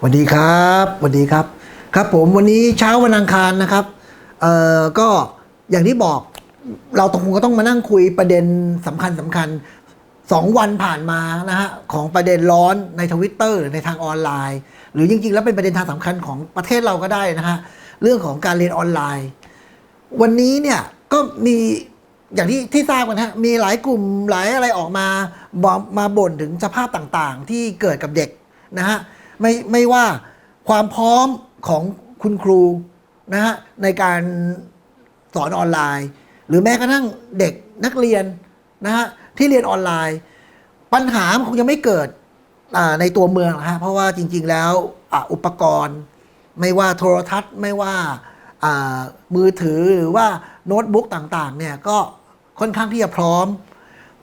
สวัสดีครับสวัสดีครับ ครับผมวันนี้เช้าวันอังคารนะครับ เอ่อก็อย่างที่บอกเราตคงก็ต้องมานั่งคุยประเด็นสำคัญสำคัญสองวันผ่านมานะฮะของประเด็นร้อนในทวิตเตอร์ในทางออนไลน์ หรือจริงๆ แล้วเป็นประเด็นทางสำคัญของประเทศเราก็ได้นะฮะเรื่องของการเรียนออนไลน์ วันนี้เนี่ยก็มีอย่างที่ที่ทราบกันนะฮะมีหลายกลุ่มหลายอะไรออกมาบอกมาบ่นถึงสภาพต่างๆ ที่เกิดกับเด็กนะฮะ ไม่ไม่ว่าความพร้อมของคุณครูนะฮะในการสอนออนไลน์ หรือแม้กระทั่งเด็กนักเรียนนะฮะที่เรียนออนไลน์ ปัญหามันคงยังไม่เกิดในตัวเมืองนะฮะเพราะว่าจริง ๆ แล้วออุปกรณ์ ไม่ว่าโทรทัศน์ไม่ว่ามือถือหรือว่าโน้ตบุ๊กต่างๆเนี่ยก็ค่อนข้างที่จะพร้อม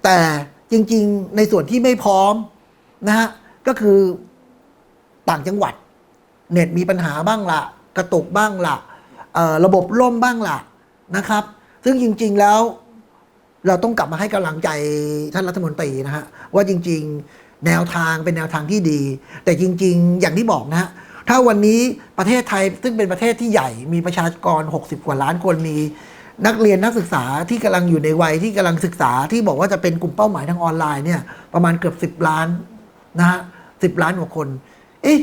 แต่จริง ๆ ในส่วนที่ไม่พร้อมนะฮะก็คือ ต่างจังหวัด เน็ตมีปัญหาบ้างละกระตุกบ้างละเอ่อระบบล่มบ้างละนะครับ ซึ่งจริง ๆแล้วเราต้องกลับมาให้กำลังใจท่านรัฐมนตรีนะฮะว่าจริง ๆ แนวทางเป็นแนวทางที่ดี แต่จริง ๆ อย่างที่บอกนะฮะถ้าวันนี้ประเทศไทยซึ่งเป็นประเทศที่ใหญ่มีประชากร 60 กว่าล้านคนมีนักเรียนนักศึกษาที่กำลังอยู่ในวัยที่กำลังศึกษาที่บอกว่าจะเป็นกลุ่มเป้าหมายทางออนไลน์เนี่ยประมาณเกือบ 10 ล้านนะฮะสิล้านกว่าคน เอ๊ะ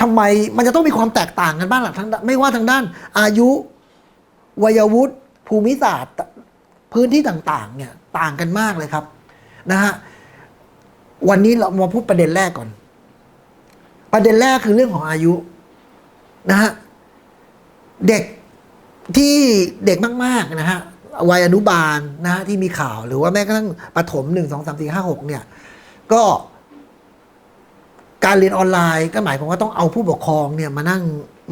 ทำไมมันจะต้องมีความแตกต่างกันบ้างล่ะทั้งไม่ว่าทางด้าน อายุ วัยวุฒิภูมิศาสตร์ พื้นที่ต่างๆเนี่ยต่างกันมากเลยครับนะฮะวันนี้เรามาพูดประเด็นแรกก่อน ประเด็นแรกคือเรื่องของอายุนะฮะเด็กที่เด็กมากๆนะฮะวัยอนุบาลนะฮะที่มีข่าวหรือว่าแม้กระทั่งประถมหนึ่งสองสามสี่ห้าหกเนี่ย ก็ การเรียนออนไลน์ก็หมายความว่าต้องเอาผู้ปกครองเนี่ยมานั่ง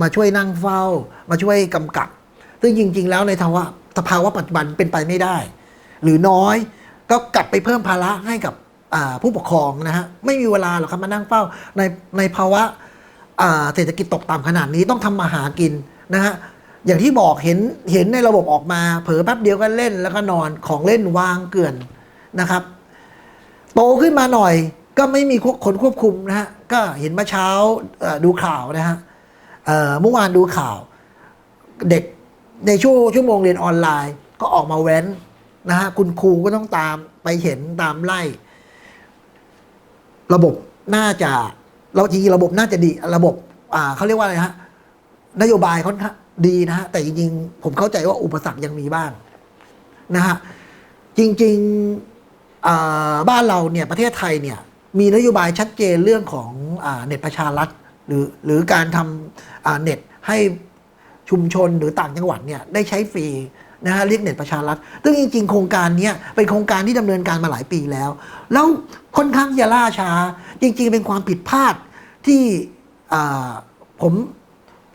มาช่วยนั่งเฝ้า มาช่วยกำกับ ซึ่งจริง ๆ แล้วในภาวะสภาวะปัจจุบันเป็นไปไม่ได้ หรือน้อยก็กลับไปเพิ่มภาระให้กับผู้ปกครองนะฮะไม่มีเวลาหรอกครับมานั่งเฝ้าในในภาวะเศรษฐกิจตกต่ำขนาดนี้ต้องทำมาหากินนะฮะอย่างที่บอกเห็นเห็นในระบบออกมา เผลอแป๊บเดียวก็เล่นแล้วก็นอนของเล่นวางเกลื่อนนะครับ โตขึ้นมาหน่อย ก็ไม่มีคนควบคุมนะฮะก็เห็นเมื่อเช้าดูข่าวนะฮะเมื่อวานดูข่าว เด็กในช่วงชั่วโมงเรียนออนไลน์ ก็ออกมาแว้นนะฮะคุณครูก็ต้องตามไปเห็นตามไล่ ระบบน่าจะเราจริงๆระบบน่าจะดีระบบอ่าเขาเรียกว่าอะไรฮะนโยบายค่อนข้างดีนะฮะแต่จริงๆ ผมเข้าใจว่าอุปสรรคยังมีบ้างนะฮะจริงๆบ้านเราเนี่ยประเทศไทยเนี่ย มีนโยบายชัดเจนเรื่องของอเน็ตประชารัฐหรือหรือการทำเน็ตให้ชุมชนหรือต่างจังหวัดเนี่ยได้ใช้ฟรีนะฮะเรียกเน็ตประชารัฐซึ่งจริง ๆ โครงการนี้เป็นโครงการที่ดำเนินการมาหลายปีแล้ว แล้วค่อนข้างจะล่าช้า จริง ๆ เป็นความผิดพลาดที่อ่าผม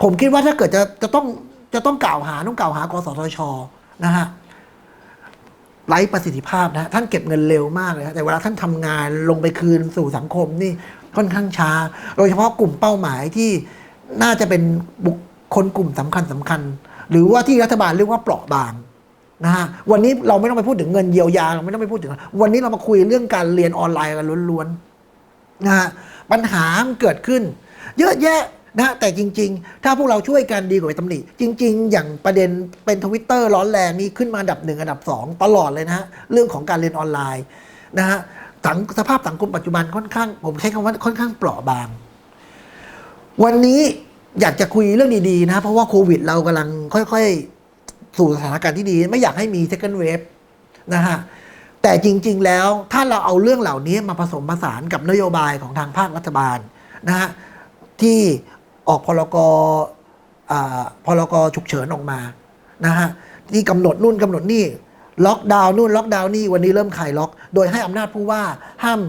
ผมคิดว่าถ้าเกิดจะจะต้องจะต้องกล่าวหาต้องกล่าวหากสทชนะฮะ ไร้ประสิทธิภาพนะ ท่านเก็บเงินเร็วมากเลยนะแต่เวลาท่านทำงานลงไปคืนสู่สังคมนี่ค่อนข้างช้า โดยเฉพาะกลุ่มเป้าหมายที่น่าจะเป็นบุคคลกลุ่มสำคัญสำคัญ หรือว่าที่รัฐบาลเรียกว่าเปราะบางนะฮะวันนี้เราไม่ต้องไปพูดถึงเงินเยียวยาเราไม่ต้องไปพูดถึง วันนี้เรามาคุยเรื่องการเรียนออนไลน์กันล้วนๆนะฮะปัญหามันเกิดขึ้น เยอะแยะ นะแต่จริง ๆ ถ้าพวกเราช่วยกันดีกว่าไปตำหนิจริง ๆ อย่างประเด็นเป็นทวิตเตอร์ร้อนแรงนี้ขึ้นมาอันดับหนึ่งอันดับสองตลอดเลยนะฮะเรื่องของการเรียนออนไลน์นะฮะสังสภาพสังคมปัจจุบันค่อนข้าง ผมใช้คำว่าค่อนข้างเปราะบาง วันนี้อยากจะคุยเรื่องดี ๆ นะเพราะว่าโควิด เรากำลังค่อย ๆ สู่สถานการณ์ที่ดี ไม่อยากให้มี second wave นะฮะแต่จริง ๆ แล้วถ้าเราเอาเรื่องเหล่านี้มาผสมผสานกับนโยบายของทางภาครัฐบาลนะฮะที่ ออกพรกอ่าพรกฉุกเฉินออกมานะฮะที่กำหนดนู่นกำหนดนี่ล็อกดาวน์นู่นล็อกดาวน์นี่วันนี้เริ่มคลายล็อก โดยให้อำนาจผู้ว่าห้าม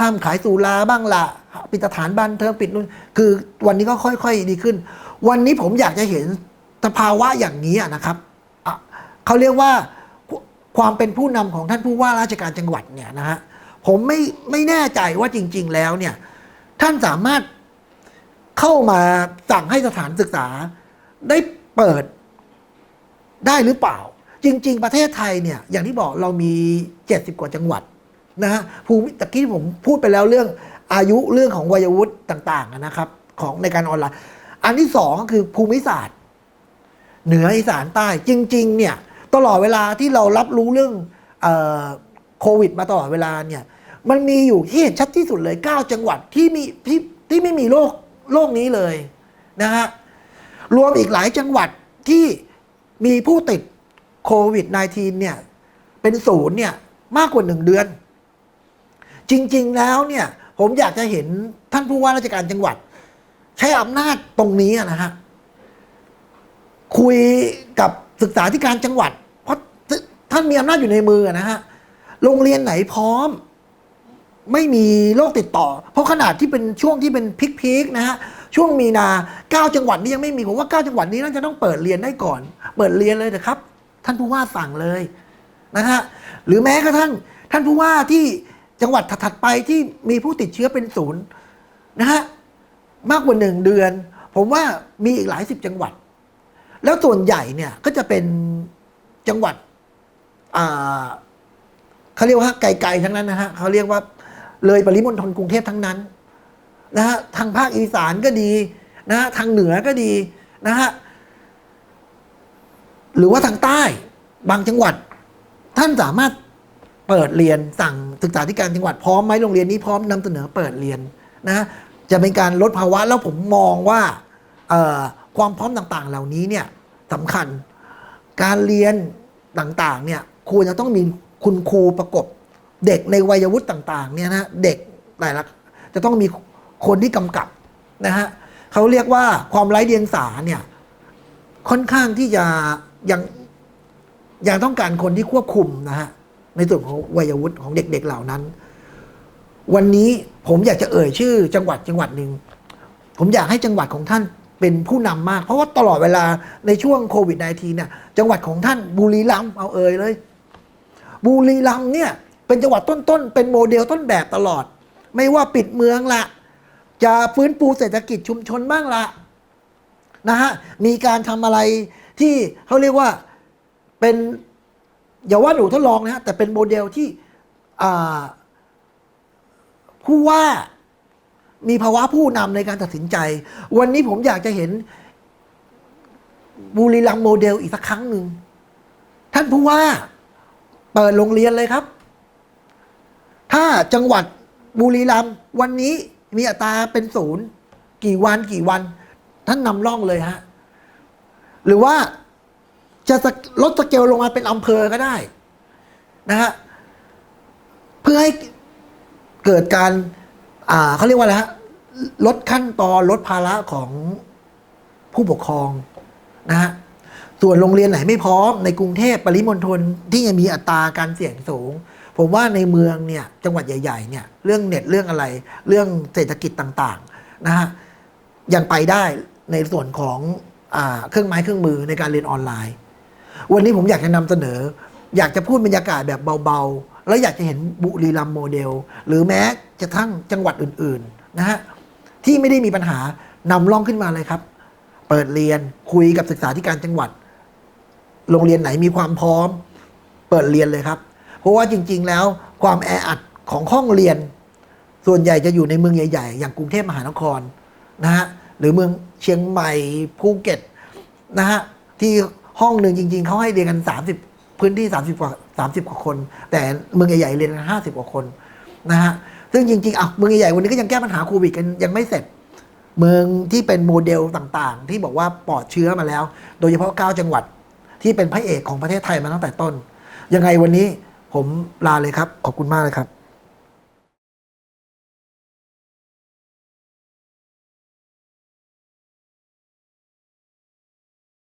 ห้ามขายสุราบ้างละปิดสถานบันเทิงปิดนู่นคือวันนี้ก็ค่อย ๆ ดีขึ้น วันนี้ผมอยากจะเห็นสภาวะอย่างนี้นะครับเขาเรียกว่าความเป็นผู้นำของท่านผู้ว่าราชการจังหวัดเนี่ยนะฮะผมไม่ไม่แน่ใจว่าจริง ๆ แล้วเนี่ยท่านสามารถ เข้ามาสั่งให้สถานศึกษาได้เปิดได้หรือเปล่า จริง ๆ ประเทศไทยเนี่ยอย่างที่บอกเรามี 70 กว่าจังหวัดนะฮะภูมิตะกี้ผมพูดไปแล้วเรื่องอายุเรื่องของวัยวุฒิต่างๆนะครับของในการออนไลน์อันที่สองก็คือภูมิศาสตร์ เหนืออีสานใต้จริง ๆ เนี่ยตลอดเวลาที่เรารับรู้เรื่องโควิด มาตลอดเวลาเนี่ยมันมีอยู่ที่เห็นชัดที่สุดเลย 9 จังหวัดที่มีที่ที่ไม่มีโรค โรคนี้เลยนะฮะรวมอีกหลายจังหวัดที่มีผู้ติดโควิด -19 เนี่ยเป็นศูนย์เนี่ยมากกว่าหนึ่งเดือน จริง ๆ แล้วเนี่ยผมอยากจะเห็นท่านผู้ว่าราชการจังหวัด ใช้อำนาจตรงนี้นะฮะคุยกับศึกษาธิการจังหวัด เพราะท่านมีอำนาจอยู่ในมือนะฮะโรงเรียนไหนพร้อม ไม่มีโรคติดต่อ เพราะขนาดที่เป็นช่วงที่เป็นพีคๆนะฮะช่วงมีนาเก้าจังหวัดนี้ยังไม่มีผมว่าเก้าจังหวัดนี้น่าจะต้องเปิดเรียนได้ก่อน เปิดเรียนเลยนะครับ ท่านผู้ว่าสั่งเลยนะฮะหรือแม้กระทั่งท่านผู้ว่าที่จังหวัดถัดๆไปที่มีผู้ติดเชื้อเป็นศูนย์นะฮะมากกว่าหนึ่งเดือน ผมว่ามีอีกหลายสิบจังหวัด แล้วส่วนใหญ่เนี่ยก็จะเป็นจังหวัดเขาเรียกว่าไกลๆทั้งนั้นนะฮะเขาเรียกว่า เลยปริมณฑลกรุงเทพทั้งนั้นนะฮะทางภาคอีสานก็ดีนะฮะทางเหนือก็ดีนะฮะหรือว่าทางใต้บางจังหวัด ท่านสามารถเปิดเรียนสั่งศึกษาธิการจังหวัดพร้อมไหมโรงเรียนนี้พร้อมนำเสนอเปิดเรียนนะจะเป็นการลดภาวะแล้วผมมองว่าความพร้อมต่างๆ เหล่านี้เนี่ยสำคัญการเรียนต่างๆเนี่ยควรจะต้องมีคุณครูประกบ เด็กในวัยวุฒิต่างๆเนี่ยนะเด็กแต่ละจะต้องมีคนที่กำกับนะฮะเขาเรียกว่าความไร้เดียงสาเนี่ยค่อนข้างที่จะยังยังต้องการคนที่ควบคุมนะฮะในส่วนของวัยวุฒิของเด็กๆเหล่านั้น วันนี้ผมอยากจะเอ่ยชื่อ จังหวัดจังหวัดหนึ่งผมอยากให้จังหวัดของท่านเป็นผู้นำมาก เพราะว่าตลอดเวลาในช่วงโควิด -19 เนี่ยจังหวัดของท่านบุรีรัมย์เอาเอ่ยเลย บุรีรัมย์เนี่ย เป็นจังหวัดต้นๆ เป็นโมเดลต้นแบบตลอด ไม่ว่าปิดเมืองละ จะฟื้นฟูเศรษฐกิจชุมชนบ้างละนะฮะ มีการทำอะไรที่เขาเรียกว่าเป็นอย่าว่าหนูทดลองนะฮะ แต่เป็นโมเดลที่ผู้ว่ามีภาวะผู้นำในการตัดสินใจ วันนี้ผมอยากจะเห็นบุรีรัมย์โมเดลอีกสักครั้งหนึ่ง ท่านผู้ว่าเปิดโรงเรียนเลยครับ ถ้าจังหวัดบุรีรัมย์วันนี้มีอัตราเป็นศูนย์กี่วันกี่วัน ท่านนำร่องเลยฮะ หรือว่าจะลดสเกลลงมาเป็นอำเภอก็ได้นะฮะเพื่อให้เกิดการ อ่าเขาเรียกว่าอะไรฮะลดขั้นตอนลดภาระของผู้ปกครองนะฮะส่วนโรงเรียนไหนไม่พร้อมในกรุงเทพปริมณฑลที่ยังมีอัตราการเสี่ยงสูง ผมว่าในเมืองเนี่ยจังหวัดใหญ่ๆเนี่ยเรื่องเน็ตเรื่องอะไร เรื่องเศรษฐกิจต่างๆนะฮะยังไปได้ในส่วนของอเครื่องไม้เครื่องมือในการเรียนออนไลน์ วันนี้ผมอยากจะนำเสนอ อยากจะพูดบรรยากาศแบบเบาๆ แล้วอยากจะเห็นบุรีรัมย์โมเดล หรือแม้จะทั้งจังหวัดอื่นๆนะฮะที่ไม่ได้มีปัญหานำร่องขึ้นมาเลยครับ เปิดเรียนคุยกับศึกษาธิการจังหวัด โรงเรียนไหนมีความพร้อม เปิดเรียนเลยครับ ราะว่าจริง ๆ แล้วความแออัดของห้องเรียน ส่วนใหญ่จะอยู่ในเมืองใหญ่ ๆ อย่างกรุงเทพมหานครนะฮะหรือเมืองเชียงใหม่ภูเก็ตนะฮะที่ห้องหนึ่งจริง ๆเขาให้เรียนกัน 30 พื้นที่ 30 กว่า 30 กว่าคน แต่เมืองใหญ่ๆเรียนกัน 50 กว่าคนนะฮะซึ่งจริงๆอะเมืองใหญ่ๆวันนี้ก็ยังแก้ปัญหาโควิดกันยังไม่เสร็จ เมืองที่เป็นโมเดลต่างๆ ที่บอกว่าปลอดเชื้อมาแล้ว โดยเฉพาะ 9 จังหวัดที่เป็นพระเอกของประเทศไทยมาตั้งแต่ต้น ยังไงวันนี้ ผมลาเลยครับ ขอบคุณมากเลยครับ